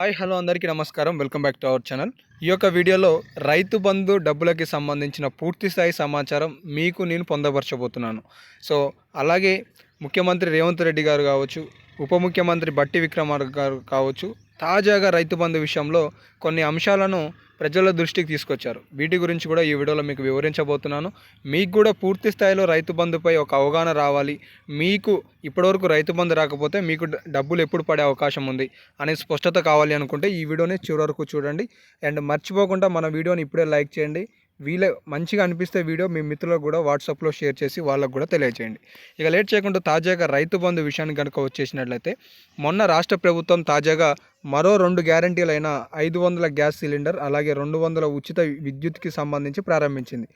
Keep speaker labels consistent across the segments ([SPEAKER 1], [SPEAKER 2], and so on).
[SPEAKER 1] Hi hello అందరికీ నమస్కారం. Welcome back to our channel. ఈ యొక్క వీడియోలో రైతు బంధు డబ్బులకి సంబంధించిన పూర్తి స్థాయి సమాచారం మీకు నేను పొందపరచబోతున్నాను. సో అలాగే ముఖ్యమంత్రి రేవంత్ రెడ్డి గారు కావచ్చు ఉప ముఖ్యమంత్రి బట్టి విక్రమార్క గారు కావచ్చు తాజాగా రైతు బంధు విషయంలో కొన్ని అంశాలను ప్రజల దృష్టికి తీసుకొచ్చారు. వీటి గురించి కూడా ఈ వీడియోలో మీకు వివరించబోతున్నాను. మీకు కూడా పూర్తి స్థాయిలో రైతు బంధుపై ఒక అవగాహన రావాలి. మీకు ఇప్పటివరకు రైతు బంధు రాకపోతే మీకు డబ్బులు ఎప్పుడు పడే అవకాశం ఉంది అనే స్పష్టత కావాలి అనుకుంటే ఈ వీడియోని చివరకు చూడండి. అండ్ మర్చిపోకుండా మన వీడియోని ఇప్పుడే లైక్ చేయండి. వీలే మంచిగా అనిపిస్తే వీడియో మీ మిత్రులకు కూడా వాట్సాప్లో షేర్ చేసి వాళ్ళకు కూడా తెలియజేయండి. ఇక లేట్ చేయకుండా తాజాగా రైతు బంధు విషయాన్ని కనుక వచ్చేసినట్లయితే మొన్న రాష్ట్ర ప్రభుత్వం తాజాగా మరో రెండు గ్యారంటీలైన ఐదు వందల గ్యాస్ సిలిండర్ అలాగే రెండు వందల ఉచిత విద్యుత్కి సంబంధించి ప్రారంభించింది.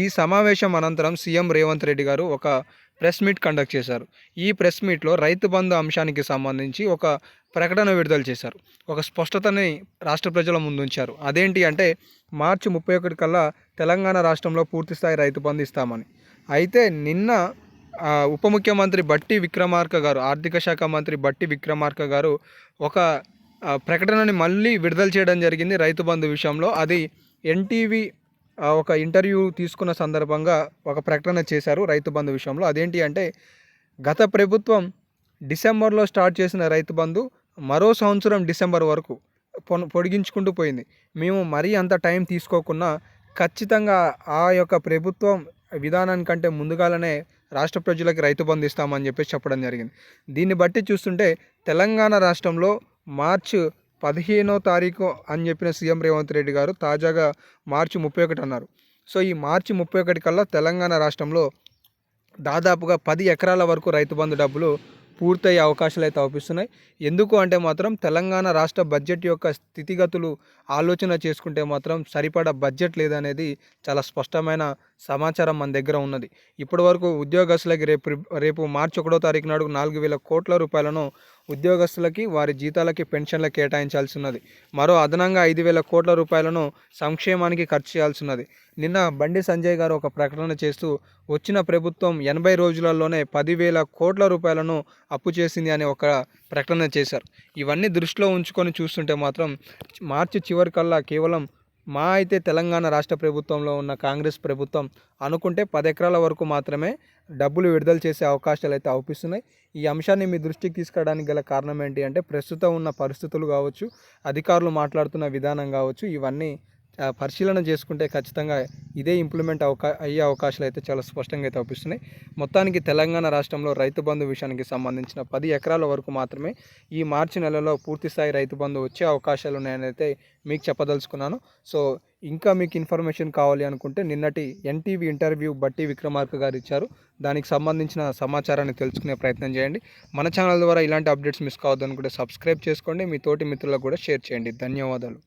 [SPEAKER 1] ఈ సమావేశం అనంతరం సీఎం రేవంత్ రెడ్డి గారు ఒక ప్రెస్ మీట్ కండక్ట్ చేశారు. ఈ ప్రెస్ మీట్లో రైతు బంధు అంశానికి సంబంధించి ఒక ప్రకటన విడుదల చేశారు. ఒక స్పష్టతని రాష్ట్ర ప్రజల ముందుంచారు. అదేంటి అంటే మార్చి ముప్పై ఒకటి కల్లా తెలంగాణ రాష్ట్రంలో పూర్తిస్థాయి రైతు బంధు ఇస్తామని. అయితే నిన్న ఉప ముఖ్యమంత్రి బట్టి విక్రమార్క గారు ఆర్థిక శాఖ మంత్రి బట్టి విక్రమార్క గారు ఒక ప్రకటనని మళ్ళీ విడుదల చేయడం జరిగింది రైతు బంధు విషయంలో. అది ఎన్టీవీ ఒక ఇంటర్వ్యూ తీసుకున్న సందర్భంగా ఒక ప్రకటన చేశారు రైతు బంధు విషయంలో. అదేంటి అంటే గత ప్రభుత్వం డిసెంబర్లో స్టార్ట్ చేసిన రైతు బంధు మరో సంవత్సరం డిసెంబర్ వరకు పొడిగించుకుంటూ పోయింది. మేము మరీ అంత టైం తీసుకోకుండా ఖచ్చితంగా ఆ యొక్క ప్రభుత్వం విధానానికంటే ముందుగానే రాష్ట్ర ప్రజలకు రైతు బంధు ఇస్తామని చెప్పేసి చెప్పడం జరిగింది. దీన్ని బట్టి చూస్తుంటే తెలంగాణ రాష్ట్రంలో మార్చ్ పదిహేనో తారీఖు అని చెప్పిన సీఎం రేవంత్ రెడ్డి గారు తాజాగా మార్చి ముప్పై ఒకటి అన్నారు. సో ఈ మార్చి ముప్పై ఒకటి కల్లా తెలంగాణ రాష్ట్రంలో దాదాపుగా పది ఎకరాల వరకు రైతు బంధు డబ్బులు పూర్తయ్యే అవకాశాలు అయితే అవుపిస్తున్నాయి. ఎందుకు అంటే మాత్రం తెలంగాణ రాష్ట్ర బడ్జెట్ యొక్క స్థితిగతులు ఆలోచన చేసుకుంటే మాత్రం సరిపడా బడ్జెట్ లేదనేది చాలా స్పష్టమైన సమాచారం మన దగ్గర ఉన్నది. ఇప్పటివరకు ఉద్యోగస్తులకి రేపు రేపు మార్చి ఒకటో తారీఖు నాడు నాలుగు వేల కోట్ల రూపాయలను ఉద్యోగస్తులకి వారి జీతాలకి పెన్షన్లకు కేటాయించాల్సి ఉన్నది మరో అదనంగా ఐదు వేల కోట్ల రూపాయలను సంక్షేమానికి ఖర్చు చేయాల్సి ఉన్నది నిన్న బండి సంజయ్ గారు ఒక ప్రకటన చేస్తూ వచ్చిన ప్రభుత్వం ఎనభై రోజులలోనే పదివేల కోట్ల రూపాయలను అప్పు చేసింది అని ఒక ప్రకటన చేశారు. ఇవన్నీ దృష్టిలో ఉంచుకొని చూస్తుంటే మాత్రం మార్చి చివరికల్లా కేవలం మా అయితే తెలంగాణ రాష్ట్ర ప్రభుత్వంలో ఉన్న కాంగ్రెస్ ప్రభుత్వం అనుకుంటే పది ఎకరాల వరకు మాత్రమే డబ్బులు విడుదల చేసే అవకాశాలు అయితే అవుపిస్తున్నాయి. ఈ అంశాన్ని మీ దృష్టికి తీసుకురావడానికి గల కారణం ఏంటి అంటే ప్రస్తుతం ఉన్న పరిస్థితులు కావచ్చు అధికారులు మాట్లాడుతున్న విధానం కావచ్చు ఇవన్నీ పరిశీలన చేసుకుంటే ఖచ్చితంగా ఇదే ఇంప్లిమెంట్ అవకా అయ్యే అవకాశాలు అయితే చాలా స్పష్టంగా అయితే అవుపిస్తున్నాయి మొత్తానికి తెలంగాణ రాష్ట్రంలో రైతు బంధు విషయానికి సంబంధించిన పది ఎకరాల వరకు మాత్రమే ఈ మార్చి నెలలో పూర్తి స్థాయి రైతు బంధు వచ్చే అవకాశాలు ఉన్నాయని అయితే మీకు చెప్పదలుచుకున్నాను. సో ఇంకా మీకు ఇన్ఫర్మేషన్ కావాలి అనుకుంటే నిన్నటి ఎన్టీవీ ఇంటర్వ్యూ బట్టి విక్రమార్క గారు ఇచ్చారు. దానికి సంబంధించిన సమాచారాన్ని తెలుసుకునే ప్రయత్నం చేయండి. మన ఛానల్ ద్వారా ఇలాంటి అప్డేట్స్ మిస్ కావద్దు అనుకుంటే సబ్స్క్రైబ్ చేసుకోండి. మీ తోటి మిత్రులకు కూడా షేర్ చేయండి. ధన్యవాదాలు.